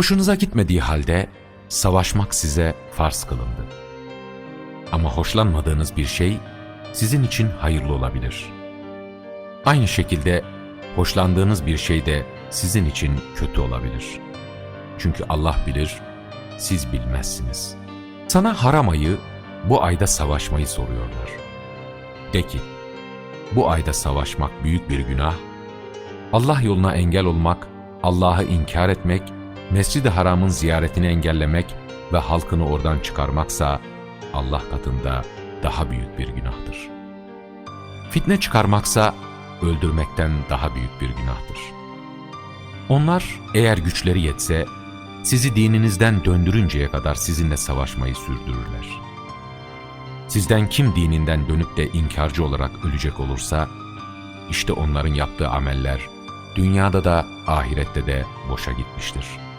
Hoşunuza gitmediği halde savaşmak size farz kılındı. Ama hoşlanmadığınız bir şey sizin için hayırlı olabilir. Aynı şekilde hoşlandığınız bir şey de sizin için kötü olabilir. Çünkü Allah bilir, siz bilmezsiniz. Sana haram ayı, bu ayda savaşmayı soruyorlar. De ki, bu ayda savaşmak büyük bir günah, Allah yoluna engel olmak, Allah'ı inkar etmek, Mescid-i Haram'ın ziyaretini engellemek ve halkını oradan çıkarmaksa Allah katında daha büyük bir günahtır. Fitne çıkarmaksa öldürmekten daha büyük bir günahtır. Onlar eğer güçleri yetse sizi dininizden döndürünceye kadar sizinle savaşmayı sürdürürler. Sizden kim dininden dönüp de inkarcı olarak ölecek olursa, işte onların yaptığı ameller dünyada da ahirette de boşa gitmiştir.''